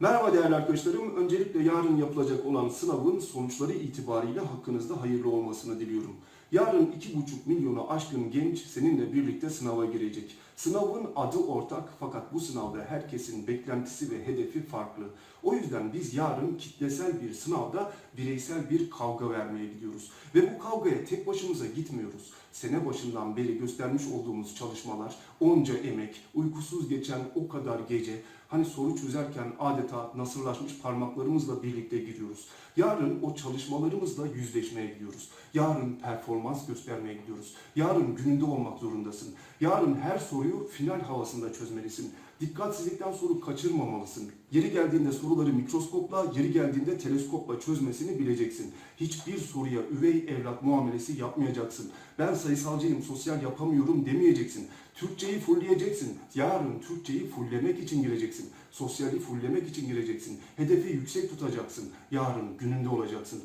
Merhaba değerli arkadaşlarım. Öncelikle yarın yapılacak olan sınavın sonuçları itibariyle hakkınızda hayırlı olmasını diliyorum. Yarın 2,5 milyonu aşkın genç seninle birlikte sınava girecek. Sınavın adı ortak fakat bu sınavda herkesin beklentisi ve hedefi farklı. O yüzden biz yarın kitlesel bir sınavda bireysel bir kavga vermeye gidiyoruz. Ve bu kavgaya tek başımıza gitmiyoruz. Sene başından beri göstermiş olduğumuz çalışmalar, onca emek, uykusuz geçen o kadar gece, hani soru çözerken adeta nasırlaşmış parmaklarımızla birlikte gidiyoruz. Yarın o çalışmalarımızla yüzleşmeye gidiyoruz. Yarın performans göstermeye gidiyoruz. Yarın gününde olmak zorundasın. Yarın her soruyu final havasında çözmelisin. Dikkatsizlikten soru kaçırmamalısın. Yeri geldiğinde soruları mikroskopla, yeri geldiğinde teleskopla çözmesini bileceksin. Hiçbir soruya üvey evlat muamelesi yapmayacaksın. Ben sayısalcıyım, sosyal yapamıyorum demeyeceksin. Türkçeyi fullleyeceksin. Yarın Türkçeyi fulllemek için gireceksin. Sosyali fulllemek için gireceksin. Hedefi yüksek tutacaksın. Yarın gününde olacaksın.